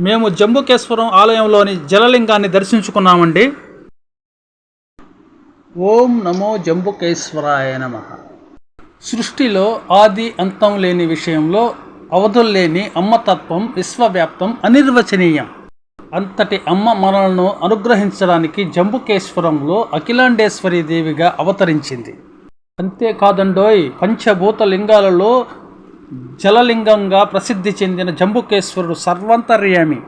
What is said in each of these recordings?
మేము జంబుకేశ్వరం ఆలయంలోని జలలింగాన్ని దర్శించుకున్నామండి. ఓం నమో జంబుకేశ్వరాయ నమ. సృష్టిలో ఆది అంతం లేని విషయంలో అవధుల్లేని అమ్మతత్వం విశ్వవ్యాప్తం అనిర్వచనీయం. అంతటి అమ్మ మనలను అనుగ్రహించడానికి జంబుకేశ్వరంలో అఖిలాండేశ్వరి దేవిగా అవతరించింది. అంతేకాదండోయ్ పంచభూత లింగాలలో జలలింగంగా ప్రసిద్ధి చెందిన జంబుకేశ్వరుడు సర్వంతర్యామి.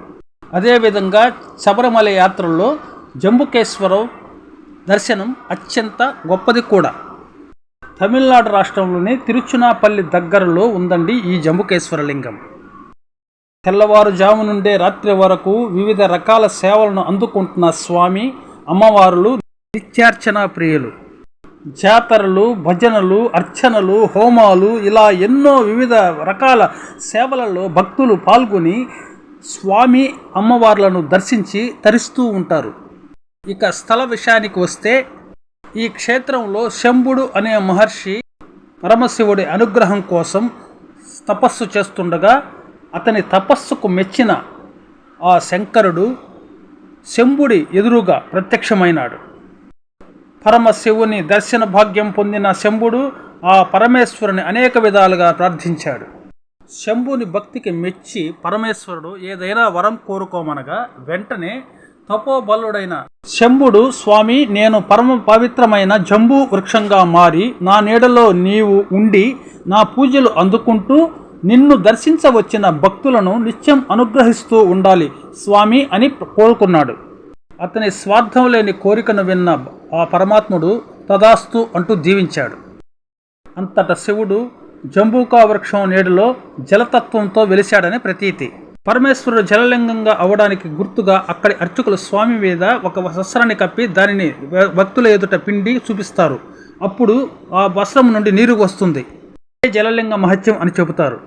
అదేవిధంగా శబరిమల యాత్రలో జంబుకేశ్వరం దర్శనం అత్యంత గొప్పది కూడా. తమిళనాడు రాష్ట్రంలోని తిరుచునాపల్లి దగ్గరలో ఉందండి ఈ జంబుకేశ్వర లింగం. తెల్లవారుజాము నుండే రాత్రి వరకు వివిధ రకాల సేవలను అందుకుంటున్న స్వామి అమ్మవారులు నిత్యార్చన ప్రియులు. జాతరలు భజనలు అర్చనలు హోమాలు ఇలా ఎన్నో వివిధ రకాల సేవలలో భక్తులు పాల్గొని స్వామి అమ్మవార్లను దర్శించి తరిస్తూ ఉంటారు. ఇక స్థల విషయానికి వస్తే ఈ క్షేత్రంలో శంభుడు అనే మహర్షి పరమశివుడి అనుగ్రహం కోసం తపస్సు చేస్తుండగా అతని తపస్సుకు మెచ్చిన ఆ శంకరుడు శంభుడి ఎదురుగా ప్రత్యక్షమైనాడు. పరమశివుని దర్శన భాగ్యం పొందిన శంభుడు ఆ పరమేశ్వరుని అనేక విధాలుగా ప్రార్థించాడు. శంభుని భక్తికి మెచ్చి పరమేశ్వరుడు ఏదైనా వరం కోరుకోమనగా వెంటనే తపోబలుడైన శంభుడు స్వామి నేను పరమ పవిత్రమైన జంబు వృక్షంగా మారి నా నీడలో నీవు ఉండి నా పూజలు అందుకుంటూ నిన్ను దర్శించవచ్చిన భక్తులను నిత్యం అనుగ్రహిస్తూ ఉండాలి స్వామి అని కోరుకున్నాడు. అతని స్వార్థం లేని కోరికను విన్న ఆ పరమాత్ముడు తదాస్తు అంటూ దీవించాడు అంతట శివుడు జంబూకా వృక్షం నీడలో జలతత్వంతో వెలిశాడని ప్రతీతి. పరమేశ్వరుడు జలలింగంగా అవడానికి గుర్తుగా అక్కడి అర్చకులు స్వామి మీద ఒక వస్త్రాన్ని కప్పి దానిని భక్తుల ఎదుట పిండి చూపిస్తారు. అప్పుడు ఆ వస్త్రం నుండి నీరు వస్తుంది. జలలింగ మహత్యం అని చెబుతారు.